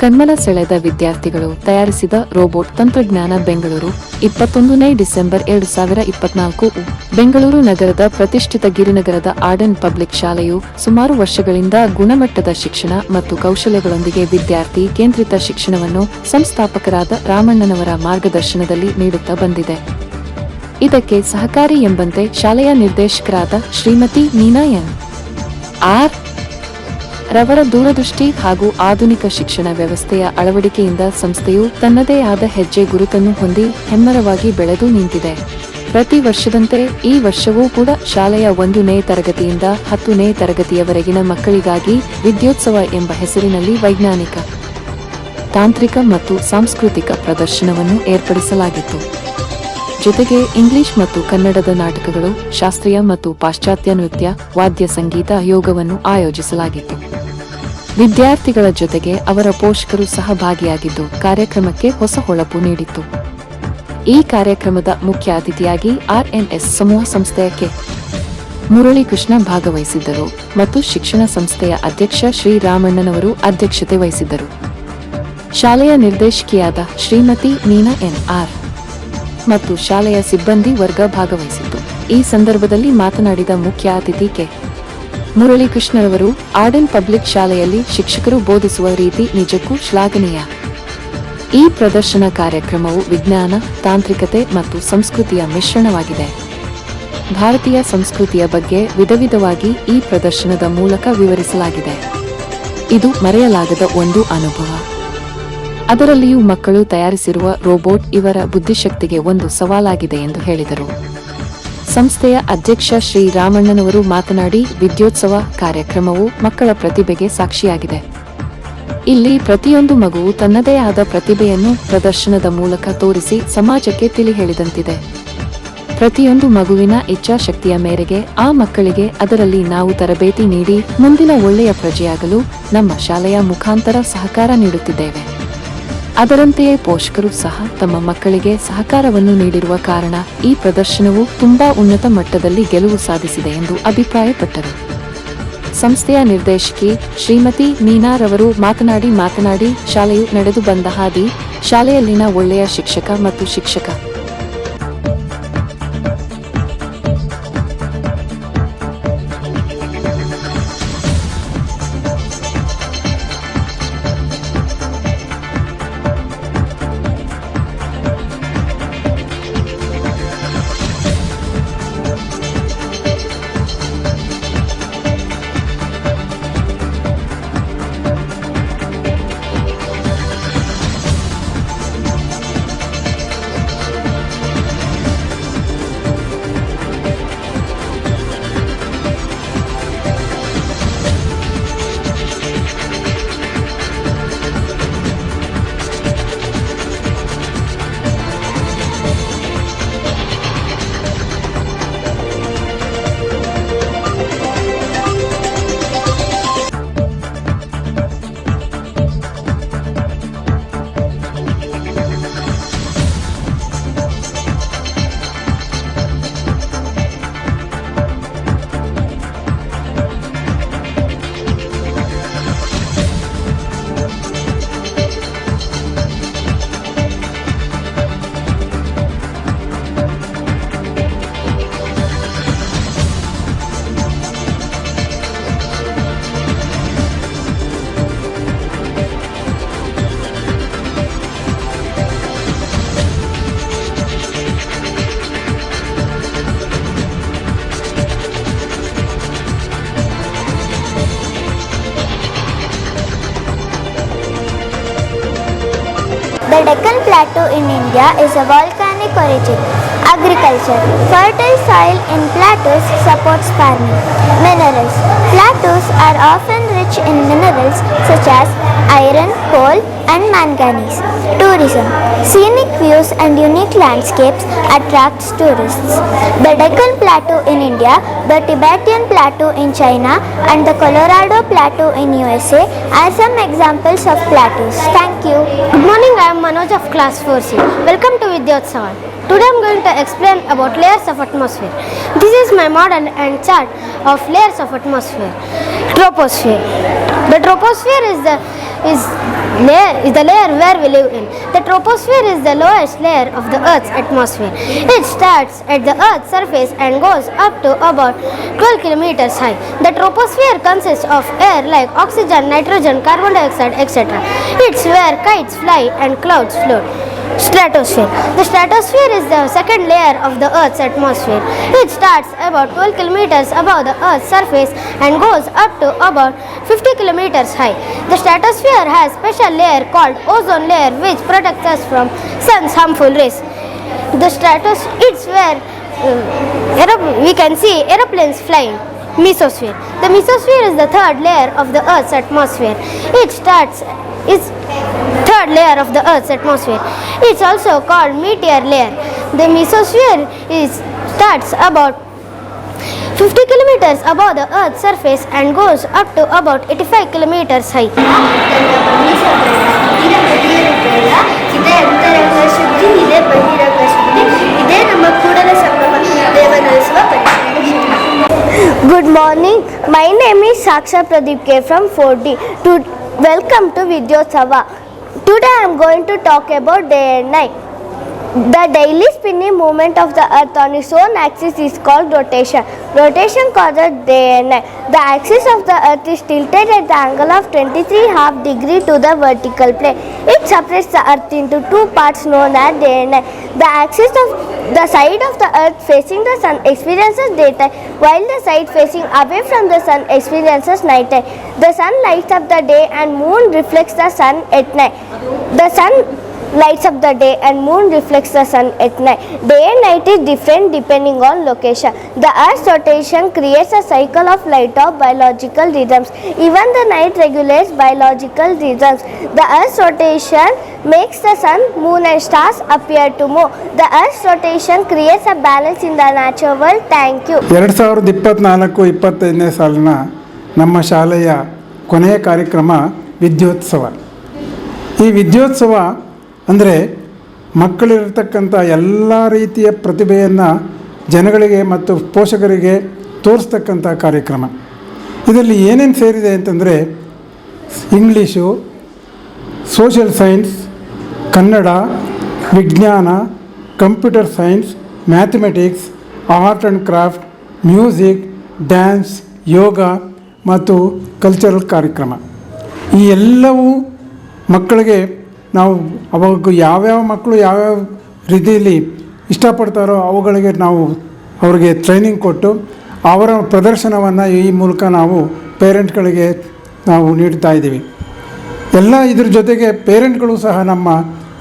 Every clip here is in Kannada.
ಕಣ್ಮನ ಸೆಳೆದ ವಿದ್ಯಾರ್ಥಿಗಳು ತಯಾರಿಸಿದ ರೋಬೋಟ್ ತಂತ್ರಜ್ಞಾನ ಬೆಂಗಳೂರು, ಇಪ್ಪತ್ತೊಂದನೇ ಡಿಸೆಂಬರ್ ಎರಡು ಸಾವಿರ ಇಪ್ಪತ್ನಾಲ್ಕು ಬೆಂಗಳೂರು ನಗರದ ಪ್ರತಿಷ್ಠಿತ ಗಿರಿನಗರದ ಆರ್ಡನ್ ಪಬ್ಲಿಕ್ ಶಾಲೆಯು ಸುಮಾರು ವರ್ಷಗಳಿಂದ ಗುಣಮಟ್ಟದ ಶಿಕ್ಷಣ ಮತ್ತು ಕೌಶಲ್ಯಗಳೊಂದಿಗೆ ವಿದ್ಯಾರ್ಥಿ ಕೇಂದ್ರಿತ ಶಿಕ್ಷಣವನ್ನು ಸಂಸ್ಥಾಪಕರಾದ ರಾಮಣ್ಣನವರ ಮಾರ್ಗದರ್ಶನದಲ್ಲಿ ನೀಡುತ್ತಾ ಬಂದಿದೆ. ಇದಕ್ಕೆ ಸಹಕಾರಿ ಎಂಬಂತೆ ಶಾಲೆಯ ನಿರ್ದೇಶಕರಾದ ಶ್ರೀಮತಿ ಮೀನಾ ಎನ್. ಆರ್. ರವರ ದೂರದೃಷ್ಟಿ ಹಾಗೂ ಆಧುನಿಕ ಶಿಕ್ಷಣ ವ್ಯವಸ್ಥೆಯ ಅಳವಡಿಕೆಯಿಂದ ಸಂಸ್ಥೆಯು ತನ್ನದೇ ಆದ ಹೆಜ್ಜೆ ಗುರುತನ್ನು ಹೊಂದಿ ಹೆಮ್ಮರವಾಗಿ ಬೆಳೆದು ನಿಂತಿದೆ. ಪ್ರತಿ ವರ್ಷದಂತೆ ಈ ವರ್ಷವೂ ಕೂಡ ಶಾಲೆಯ ಒಂದನೇ ತರಗತಿಯಿಂದ ಹತ್ತನೇ ತರಗತಿಯವರೆಗಿನ ಮಕ್ಕಳಿಗಾಗಿ ವಿದ್ಯೋತ್ಸವ ಎಂಬ ಹೆಸರಿನಲ್ಲಿ ವೈಜ್ಞಾನಿಕ, ತಾಂತ್ರಿಕ ಮತ್ತು ಸಾಂಸ್ಕೃತಿಕ ಪ್ರದರ್ಶನವನ್ನು ಏರ್ಪಡಿಸಲಾಗಿತ್ತು. ಜೊತೆಗೆ ಇಂಗ್ಲಿಷ್ ಮತ್ತು ಕನ್ನಡದ ನಾಟಕಗಳು, ಶಾಸ್ತ್ರೀಯ ಮತ್ತು ಪಾಶ್ಚಾತ್ಯ ನೃತ್ಯ, ವಾದ್ಯ ಸಂಗೀತ ಯೋಗವನ್ನು ಆಯೋಜಿಸಲಾಗಿತ್ತು. ವಿದ್ಯಾರ್ಥಿಗಳ ಜೊತೆಗೆ ಅವರ ಪೋಷಕರು ಸಹ ಭಾಗಿಯಾಗಿದ್ದು ಕಾರ್ಯಕ್ರಮಕ್ಕೆ ಹೊಸ ಹೊಳಪು ನೀಡಿತ್ತು. ಈ ಕಾರ್ಯಕ್ರಮದ ಮುಖ್ಯ ಅತಿಥಿಯಾಗಿ ಆರ್ಎನ್ಎಸ್ ಸಮೂಹ ಸಂಸ್ಥೆಯ ಕೆ ಮುರಳೀಕೃಷ್ಣ ಭಾಗವಹಿಸಿದ್ದರು ಮತ್ತು ಶಿಕ್ಷಣ ಸಂಸ್ಥೆಯ ಅಧ್ಯಕ್ಷ ಶ್ರೀರಾಮಣ್ಣನವರು ಅಧ್ಯಕ್ಷತೆ ವಹಿಸಿದ್ದರು. ಶಾಲೆಯ ನಿರ್ದೇಶಕಿಯಾದ ಶ್ರೀಮತಿ ಮೀನಾ ಎನ್ ಆರ್. ಮತ್ತು ಶಾಲೆಯ ಸಿಬ್ಬಂದಿ ವರ್ಗ ಭಾಗವಹಿಸಿತು. ಈ ಸಂದರ್ಭದಲ್ಲಿ ಮಾತನಾಡಿದ ಮುಖ್ಯ ಅತಿಥಿ ಕೆ. ಮುರಳೀಕೃಷ್ಣರವರು ಆರ್ಡನ್ ಪಬ್ಲಿಕ್ ಶಾಲೆಯಲ್ಲಿ ಶಿಕ್ಷಕರು ಬೋಧಿಸುವ ರೀತಿ ನಿಜಕ್ಕೂ ಶ್ಲಾಘನೀಯ. ಈ ಪ್ರದರ್ಶನ ಕಾರ್ಯಕ್ರಮವು ವಿಜ್ಞಾನ, ತಾಂತ್ರಿಕತೆ ಮತ್ತು ಸಂಸ್ಕೃತಿಯ ಮಿಶ್ರಣವಾಗಿದೆ. ಭಾರತೀಯ ಸಂಸ್ಕೃತಿಯ ಬಗ್ಗೆ ವಿಧವಿಧವಾಗಿ ಈ ಪ್ರದರ್ಶನದ ಮೂಲಕ ವಿವರಿಸಲಾಗಿದೆ. ಇದು ಮರೆಯಲಾಗದ ಒಂದು ಅನುಭವ. ಅದರಲ್ಲಿಯೂ ಮಕ್ಕಳು ತಯಾರಿಸಿರುವ ರೋಬೋಟ್ ಇವರ ಬುದ್ಧಿಶಕ್ತಿಗೆ ಒಂದು ಸವಾಲಾಗಿದೆ ಎಂದು ಹೇಳಿದರು. ಸಂಸ್ಥೆಯ ಅಧ್ಯಕ್ಷ ಶ್ರೀ ರಾಮಣ್ಣನವರು ಮಾತನಾಡಿ, ವಿದ್ಯೋತ್ಸವ ಕಾರ್ಯಕ್ರಮವು ಮಕ್ಕಳ ಪ್ರತಿಭೆಗೆ ಸಾಕ್ಷಿಯಾಗಿದೆ. ಇಲ್ಲಿ ಪ್ರತಿಯೊಂದು ಮಗುವು ತನ್ನದೇ ಆದ ಪ್ರತಿಭೆಯನ್ನು ಪ್ರದರ್ಶನದ ಮೂಲಕ ತೋರಿಸಿ ಸಮಾಜಕ್ಕೆ ತಿಳಿ ಹೇಳಿದಂತಿದೆ ಪ್ರತಿಯೊಂದು ಮಗುವಿನ ಇಚ್ಛಾಶಕ್ತಿಯ ಮೇರೆಗೆ ಆ ಮಕ್ಕಳಿಗೆ ಅದರಲ್ಲಿ ನಾವು ತರಬೇತಿ ನೀಡಿ, ಮುಂದಿನ ಒಳ್ಳೆಯ ಪ್ರಜೆಯಾಗಲು ನಮ್ಮ ಶಾಲೆಯ ಮುಖಾಂತರ ಸಹಕಾರ ನೀಡುತ್ತಿದ್ದೇವೆ. ಅದರಂತೆಯೇ ಪೋಷಕರು ಸಹ ತಮ್ಮ ಮಕ್ಕಳಿಗೆ ಸಹಕಾರವನ್ನು ನೀಡಿರುವ ಕಾರಣ ಈ ಪ್ರದರ್ಶನವು ತುಂಬಾ ಉನ್ನತ ಮಟ್ಟದಲ್ಲಿ ಗೆಲುವು ಸಾಧಿಸಿದೆ ಎಂದು ಅಭಿಪ್ರಾಯಪಟ್ಟರು. ಸಂಸ್ಥೆಯ ನಿರ್ದೇಶಕಿ ಶ್ರೀಮತಿ ಮೀನಾರವರು ಮಾತನಾಡಿ ಮಾತನಾಡಿ, ಶಾಲೆಯು ನಡೆದು ಬಂದ ಹಾದಿ ಶಾಲೆಯಲ್ಲಿನ ಒಳ್ಳೆಯ ಶಿಕ್ಷಕ ಮತ್ತು ಶಿಕ್ಷಕ The Deccan Plateau in India is a volcanic origin. Agriculture. Fertile soil in plateaus supports farming. Minerals. Plateaus are often rich in minerals such as iron, coal, and manganese. Tourism. Scenic views and unique landscapes attracts tourists. The Deccan Plateau in India, the Tibetan Plateau in China, and the Colorado Plateau in USA are some examples of plateaus. Thank you. Good morning, I am Manoj of class 4C. Welcome to Vidyotsavan. Today I am going to explain about layers of atmosphere. This is my model and chart of layers of atmosphere. Troposphere. The troposphere is the is layer is the layer where we live in. The troposphere is the lowest layer of the Earth's atmosphere. It starts at the Earth's surface and goes up to about 12 kilometers high. The troposphere consists of air like oxygen, nitrogen, carbon dioxide, etc. It's where kites fly and clouds float. Stratosphere. The stratosphere is the second layer of the Earth's atmosphere. It starts about 12 kilometers above the Earth's surface and goes up to about 50 kilometers high. The stratosphere has special layer called ozone layer which protects us from sun's harmful rays. The stratosphere it's where uh, we can see aeroplanes flying. Mesosphere. The mesosphere is the third layer of the Earth's atmosphere. It starts is third layer of the Earth's atmosphere. It's also called meteor layer. The mesosphere is, starts about 50 kilometers above the Earth's surface and goes up to about 85 kilometers high. Good morning. My name is Saksha Pradeep K from 4D. To welcome to Vidyotsava. Today I am going to talk about day and night. The daily spinning movement of the earth on its own axis is called rotation. Rotation causes day and night. The axis of the earth is tilted at the angle of 23 half degree to the vertical plane. It separates the earth into two parts known as day and night. The axis of the side of the earth facing the sun experiences daytime while the side facing away from the sun experiences nighttime. The sun lights up the day and moon reflects the sun at night. The sun lights up the day and moon reflects the sun at night. Day and night is different depending on location. The earth's rotation creates a cycle of light of biological rhythms. Even the night regulates biological rhythms. The earth's rotation makes the sun, moon and stars appear to move. The earth's rotation creates a balance in the natural world. Thank you. ನಮ್ಮ ಶಾಲೆಯ ಕೊನೆಯ ಕಾರ್ಯಕ್ರಮ ವಿದ್ಯೋತ್ಸವ ಈ ವಿದ್ಯೋತ್ಸವ ಅಂದರೆ ಮಕ್ಕಳಿರ್ತಕ್ಕಂಥ ಎಲ್ಲ ರೀತಿಯ ಪ್ರತಿಭೆಯನ್ನು ಜನಗಳಿಗೆ ಮತ್ತು ಪೋಷಕರಿಗೆ ತೋರಿಸ್ತಕ್ಕಂಥ ಕಾರ್ಯಕ್ರಮ. ಇದರಲ್ಲಿ ಏನೇನು ಸೇರಿದೆ ಅಂತಂದರೆ ಇಂಗ್ಲೀಷು, ಸೋಷಿಯಲ್ ಸೈನ್ಸ್, ಕನ್ನಡ, ವಿಜ್ಞಾನ, computer science, mathematics, art and craft, music, dance, yoga ಮತ್ತು ಕಲ್ಚರಲ್ ಕಾರ್ಯಕ್ರಮ. ಈ ಎಲ್ಲವೂ ಮಕ್ಕಳಿಗೆ ನಾವು ಅವಾಗ ಯಾವ್ಯಾವ ಮಕ್ಕಳು ಯಾವ್ಯಾವ ರೀತಿಯಲ್ಲಿ ಇಷ್ಟಪಡ್ತಾರೋ ಅವುಗಳಿಗೆ ನಾವು ಅವರಿಗೆ ಟ್ರೈನಿಂಗ್ ಕೊಟ್ಟು ಅವರ ಪ್ರದರ್ಶನವನ್ನು ಈ ಮೂಲಕ ನಾವು ಪೇರೆಂಟ್ಗಳಿಗೆ ನಾವು ನೀಡ್ತಾ ಇದ್ದೀವಿ. ಎಲ್ಲ ಇದ್ರ ಜೊತೆಗೆ ಪೇರೆಂಟ್ಗಳು ಸಹ ನಮ್ಮ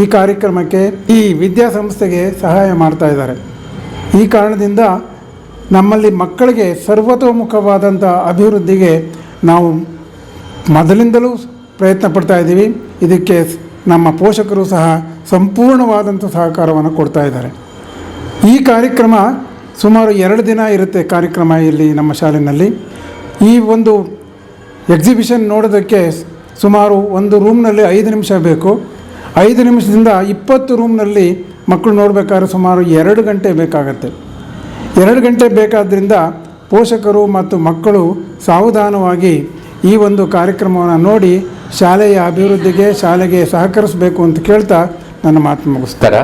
ಈ ಕಾರ್ಯಕ್ರಮಕ್ಕೆ, ಈ ವಿದ್ಯಾಸಂಸ್ಥೆಗೆ ಸಹಾಯ ಮಾಡ್ತಾ ಇದ್ದಾರೆ. ಈ ಕಾರಣದಿಂದ ನಮ್ಮಲ್ಲಿ ಮಕ್ಕಳಿಗೆ ಸರ್ವತೋಮುಖವಾದಂಥ ಅಭಿವೃದ್ಧಿಗೆ ನಾವು ಮೊದಲಿಂದಲೂ ಪ್ರಯತ್ನ ಪಡ್ತಾ ಇದ್ದೀವಿ. ಇದಕ್ಕೆ ನಮ್ಮ ಪೋಷಕರು ಸಹ ಸಂಪೂರ್ಣವಾದಂಥ ಸಹಕಾರವನ್ನು ಕೊಡ್ತಾ ಇದ್ದಾರೆ. ಈ ಕಾರ್ಯಕ್ರಮ ಸುಮಾರು ಎರಡು ದಿನ ಇರುತ್ತೆ ಕಾರ್ಯಕ್ರಮ ಇಲ್ಲಿ ನಮ್ಮ ಶಾಲೆಯಲ್ಲಿ. ಈ ಒಂದು ಎಕ್ಸಿಬಿಷನ್ ನೋಡೋದಕ್ಕೆ ಸುಮಾರು ಒಂದು ರೂಮ್ನಲ್ಲಿ ಐದು ನಿಮಿಷ ಬೇಕು. ಐದು ನಿಮಿಷದಿಂದ ಇಪ್ಪತ್ತು ರೂಮ್ನಲ್ಲಿ ಮಕ್ಕಳು ನೋಡಬೇಕಾದ್ರೆ ಸುಮಾರು ಎರಡು ಗಂಟೆ ಬೇಕಾಗತ್ತೆ. ಎರಡು ಗಂಟೆ ಬೇಕಾದ್ದರಿಂದ ಪೋಷಕರು ಮತ್ತು ಮಕ್ಕಳು ಸಾವಧಾನವಾಗಿ ಈ ಒಂದು ಕಾರ್ಯಕ್ರಮವನ್ನು ನೋಡಿ ಶಾಲೆಯ ಅಭಿವೃದ್ಧಿಗೆ ಶಾಲೆಗೆ ಸಹಕರಿಸಬೇಕು ಅಂತ ಕೇಳ್ತಾ ನನ್ನ ಮಾತು ಮುಗಿಸ್ತಾರೆ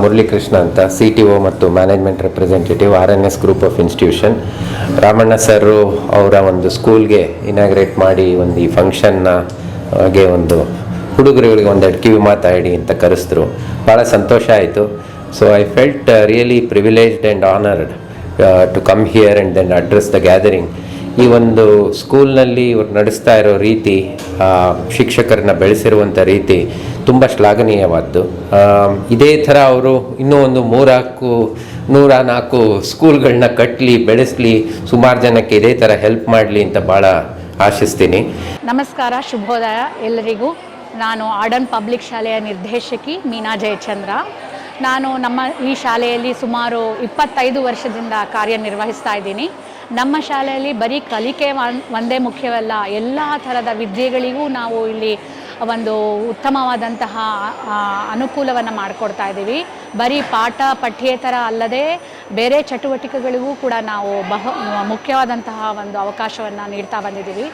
ಮುರಳೀಕೃಷ್ಣ ಅಂತ ಸಿ ಟಿ ಒ ಮತ್ತು management representative R N S group of institution. Ramanna sir ಅವರ ಒಂದು ಸ್ಕೂಲ್ಗೆ ಇನಾಗ್ರೇಟ್ ಮಾಡಿ ಒಂದು ಈ ಫಂಕ್ಷನ್ನ ಗೆ ಒಂದು ಹುಡುಗರುಗಳಿಗೆ ಒಂದೆರಡು ಕಿವಿ ಮಾತಾಡಿ ಅಂತ ಕರೆಸಿದ್ರು. ಭಾಳ ಸಂತೋಷ ಆಯಿತು. So I felt really privileged and honoured to come here and then address the gathering ಈ ಒಂದು ಸ್ಕೂಲ್ನಲ್ಲಿ ಇವ್ರು ನಡೆಸ್ತಾ ಇರೋ ರೀತಿ ಶಿಕ್ಷಕರನ್ನ ಬೆಳೆಸಿರುವಂಥ ರೀತಿ ತುಂಬ ಶ್ಲಾಘನೀಯವಾದ್ದು. ಇದೇ ಥರ ಅವರು ಇನ್ನೂ ಒಂದು ಮೂರಾಕು, ನೂರ ನಾಲ್ಕು ಸ್ಕೂಲ್ಗಳನ್ನ ಕಟ್ಟಲಿ ಬೆಳೆಸಲಿ, ಸುಮಾರು ಜನಕ್ಕೆ ಇದೇ ಥರ ಹೆಲ್ಪ್ ಮಾಡಲಿ ಅಂತ ಭಾಳ ಆಶಿಸ್ತೀನಿ. ನಮಸ್ಕಾರ, ಶುಭೋದಯ ಎಲ್ಲರಿಗೂ. ನಾನು ಆಡನ್ ಪಬ್ಲಿಕ್ ಶಾಲೆಯ ನಿರ್ದೇಶಕಿ ಮೀನಾ ಜಯಚಂದ್ರ. ನಾನು ನಮ್ಮ ಈ ಶಾಲೆಯಲ್ಲಿ ಸುಮಾರು ಇಪ್ಪತ್ತೈದು ವರ್ಷದಿಂದ ಕಾರ್ಯನಿರ್ವಹಿಸ್ತಾ ಇದ್ದೀನಿ. ನಮ್ಮ ಶಾಲೆಯಲ್ಲಿ ಬರೀ ಕಲಿಕೆ ಒಂದೇ ಮುಖ್ಯವಲ್ಲ, ಎಲ್ಲ ಥರದ ವಿದ್ಯೆಗಳಿಗೂ ನಾವು ಇಲ್ಲಿ ಒಂದು ಉತ್ತಮವಾದಂತಹ ಅನುಕೂಲವನ್ನು ಮಾಡಿಕೊಡ್ತಾ ಇದ್ದೀವಿ. ಬರೀ ಪಾಠ ಪಠ್ಯೇತರ ಅಲ್ಲದೆ ಬೇರೆ ಚಟುವಟಿಕೆಗಳಿಗೂ ಕೂಡ ನಾವು ಬಹು, ಮುಖ್ಯವಾದಂತಹ ಒಂದು ಅವಕಾಶವನ್ನು ನೀಡ್ತಾ ಬಂದಿದ್ದೀವಿ.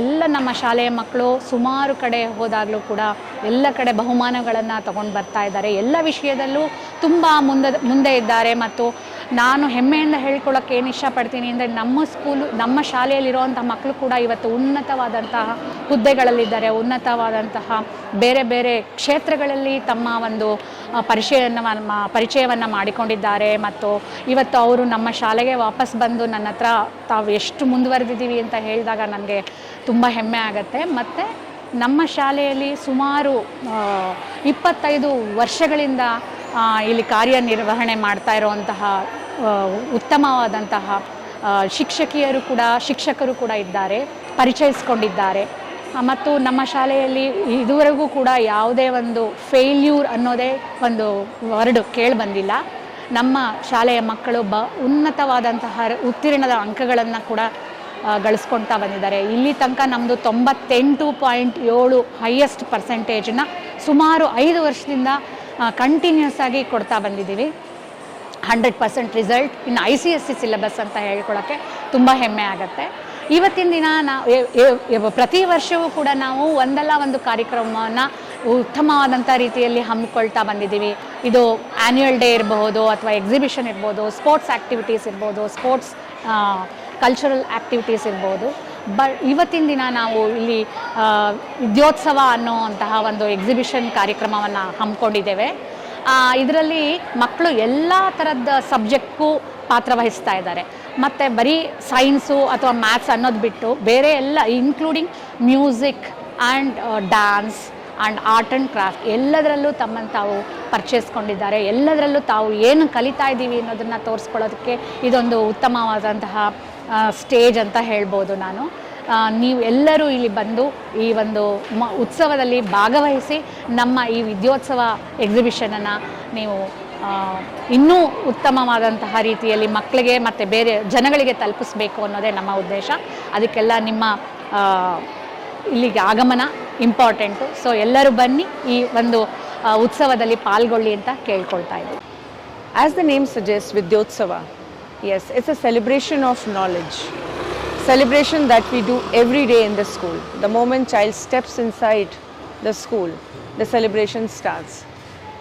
ಎಲ್ಲ ನಮ್ಮ ಶಾಲೆಯ ಮಕ್ಕಳು ಸುಮಾರು ಕಡೆ ಹೋದಾಗಲೂ ಕೂಡ ಎಲ್ಲ ಕಡೆ ಬಹುಮಾನಗಳನ್ನು ತಗೊಂಡು ಬರ್ತಾ ಇದ್ದಾರೆ. ಎಲ್ಲ ವಿಷಯದಲ್ಲೂ ತುಂಬ ಮುಂದೆ ಮುಂದೆ ಇದ್ದಾರೆ ಮತ್ತು ನಾನು ಹೆಮ್ಮೆಯಿಂದ ಹೇಳ್ಕೊಳ್ಳೋಕೆ ಏನು ಇಷ್ಟಪಡ್ತೀನಿ ಅಂದರೆ ನಮ್ಮ ಸ್ಕೂಲು, ನಮ್ಮ ಶಾಲೆಯಲ್ಲಿರುವಂಥ ಮಕ್ಕಳು ಕೂಡ ಇವತ್ತು ಉನ್ನತವಾದಂತಹ ಹುದ್ದೆಗಳಲ್ಲಿದ್ದಾರೆ. ಉನ್ನತವಾದಂತಹ ಬೇರೆ ಬೇರೆ ಕ್ಷೇತ್ರಗಳಲ್ಲಿ ತಮ್ಮ ಒಂದು ಪರಿಚಯವನ್ನು ಮ- ಪರಿಚಯವನ್ನು ಮಾಡಿಕೊಂಡಿದ್ದಾರೆ ಮತ್ತು ಇವತ್ತು ಅವರು ನಮ್ಮ ಶಾಲೆಗೆ ವಾಪಸ್ ಬಂದು ನನ್ನ ಹತ್ರ ತಾವು ಎಷ್ಟು ಮುಂದುವರೆದಿದ್ದೀವಿ ಅಂತ ಹೇಳಿದಾಗ ನನಗೆ ತುಂಬ ಹೆಮ್ಮೆ ಆಗುತ್ತೆ. ಮತ್ತು ನಮ್ಮ ಶಾಲೆಯಲ್ಲಿ ಸುಮಾರು ಇಪ್ಪತ್ತೈದು ವರ್ಷಗಳಿಂದ ಇಲ್ಲಿ ಕಾರ್ಯನಿರ್ವಹಣೆ ಮಾಡ್ತಾ ಇರುವಂತಹ ಉತ್ತಮವಾದಂತಹ ಶಿಕ್ಷಕಿಯರು ಕೂಡ, ಶಿಕ್ಷಕರು ಕೂಡ ಇದ್ದಾರೆ, ಪರಿಚಯಿಸ್ಕೊಂಡಿದ್ದಾರೆ. ಮತ್ತು ನಮ್ಮ ಶಾಲೆಯಲ್ಲಿ ಇದುವರೆಗೂ ಕೂಡ ಯಾವುದೇ ಒಂದು ಫೇಲ್ಯೂರ್ ಅನ್ನೋದೇ ಒಂದು ವರ್ಡ್ ಕೇಳಿ ಬಂದಿಲ್ಲ. ನಮ್ಮ ಶಾಲೆಯ ಮಕ್ಕಳು ಬ, ಉನ್ನತವಾದಂತಹ ಉತ್ತೀರ್ಣದ ಅಂಕಗಳನ್ನು ಕೂಡ ಗಳಿಸ್ಕೊಳ್ತಾ ಬಂದಿದ್ದಾರೆ. ಇಲ್ಲಿ ತನಕ ನಮ್ಮದು ತೊಂಬತ್ತೆಂಟು ಪಾಯಿಂಟ್ ಏಳು ಹೈಯೆಸ್ಟ್ ಪರ್ಸೆಂಟೇಜನ್ನು ಸುಮಾರು ಐದು ವರ್ಷದಿಂದ ಕಂಟಿನ್ಯೂಸ್ ಆಗಿ ಕೊಡ್ತಾ ಬಂದಿದ್ದೀವಿ. ಹಂಡ್ರೆಡ್ ಪರ್ಸೆಂಟ್ ರಿಸಲ್ಟ್ ಇನ್ನು I C S C syllabus ಅಂತ ಹೇಳ್ಕೊಳ್ಳೋಕ್ಕೆ ತುಂಬ ಹೆಮ್ಮೆ ಆಗುತ್ತೆ. ಇವತ್ತಿನ ದಿನ ನಾವು ಪ್ರತಿ ವರ್ಷವೂ ಕೂಡ ನಾವು ಒಂದಲ್ಲ ಒಂದು ಕಾರ್ಯಕ್ರಮವನ್ನು ಉತ್ತಮವಾದಂಥ ರೀತಿಯಲ್ಲಿ ಹಮ್ಮಿಕೊಳ್ತಾ ಬಂದಿದ್ದೀವಿ. ಇದು ಆ್ಯನ್ಯುವಲ್ ಡೇ ಇರಬಹುದು ಅಥವಾ ಎಕ್ಸಿಬಿಷನ್ ಇರ್ಬೋದು ಸ್ಪೋರ್ಟ್ಸ್ ಆ್ಯಕ್ಟಿವಿಟೀಸ್ ಇರ್ಬೋದು ಸ್ಪೋರ್ಟ್ಸ್ ಕಲ್ಚರಲ್ ಆ್ಯಕ್ಟಿವಿಟೀಸ್ ಇರ್ಬೋದು ಬ ಇವತ್ತಿನ ದಿನ ನಾವು ಇಲ್ಲಿ ವಿದ್ಯೋತ್ಸವ ಅನ್ನೋವಂತಹ ಒಂದು ಎಕ್ಸಿಬಿಷನ್ ಕಾರ್ಯಕ್ರಮವನ್ನು ಹಮ್ಮಿಕೊಂಡಿದ್ದೇವೆ. ಇದರಲ್ಲಿ ಮಕ್ಕಳು ಎಲ್ಲ ಥರದ ಸಬ್ಜೆಕ್ಟ್ಗೂ ಪಾತ್ರವಹಿಸ್ತಾ ಇದ್ದಾರೆ. ಮತ್ತು ಬರೀ ಸೈನ್ಸು ಅಥವಾ ಮ್ಯಾಥ್ಸ್ ಅನ್ನೋದು ಬಿಟ್ಟು ಬೇರೆ ಎಲ್ಲ including music and dance and art and craft ಎಲ್ಲದರಲ್ಲೂ ತಮ್ಮನ್ನು ತಾವು ಪರ್ಚೇಸ್ಕೊಂಡಿದ್ದಾರೆ. ಎಲ್ಲದರಲ್ಲೂ ತಾವು ಏನು ಕಲಿತಾ ಇದ್ದೀವಿ ಅನ್ನೋದನ್ನು ತೋರಿಸ್ಕೊಳ್ಳೋದಕ್ಕೆ ಇದೊಂದು ಉತ್ತಮವಾದಂತಹ ಸ್ಟೇಜ್ ಅಂತ ಹೇಳ್ಬೋದು ನಾನು. ನೀವು ಎಲ್ಲರೂ ಇಲ್ಲಿ ಬಂದು ಈ ಒಂದು ಉತ್ಸವದಲ್ಲಿ ಭಾಗವಹಿಸಿ ನಮ್ಮ ಈ ವಿದ್ಯೋತ್ಸವ ಎಕ್ಸಿಬಿಷನನ್ನು ನೀವು ಇನ್ನೂ ಉತ್ತಮವಾದಂತಹ ರೀತಿಯಲ್ಲಿ ಮಕ್ಕಳಿಗೆ ಮತ್ತು ಬೇರೆ ಜನಗಳಿಗೆ ತಲುಪಿಸ್ಬೇಕು ಅನ್ನೋದೇ ನಮ್ಮ ಉದ್ದೇಶ ಅದಕ್ಕೆಲ್ಲ ನಿಮ್ಮ ಇಲ್ಲಿಗೆ ಆಗಮನ ಇಂಪಾರ್ಟೆಂಟು ಸೊ ಎಲ್ಲರೂ ಬನ್ನಿ ಈ ಒಂದು ಉತ್ಸವದಲ್ಲಿ ಪಾಲ್ಗೊಳ್ಳಿ ಅಂತ ಕೇಳ್ಕೊಳ್ತಾ ಇದ್ದೀವಿ As the name suggest Vidyotsava is it's a celebration of knowledge. Celebration that we do every day in the school. The moment child steps inside the school, the celebration starts.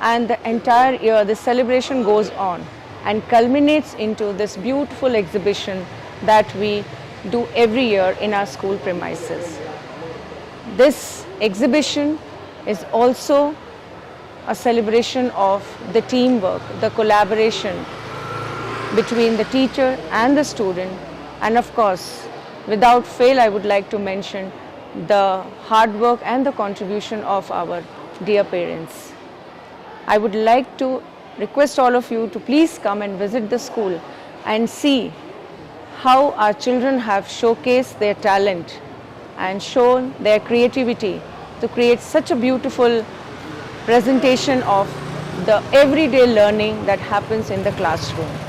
And the entire year, the celebration goes on and culminates into this beautiful exhibition that we do every year in our school premises. This exhibition is also a celebration of the teamwork, the collaboration between the teacher and the student, and of course, without fail, I would like to mention the hard work and the contribution of our dear parents. I would like to request all of you to please come and visit the school and see how our children have showcased their talent and shown their creativity to create such a beautiful presentation of the everyday learning that happens in the classroom.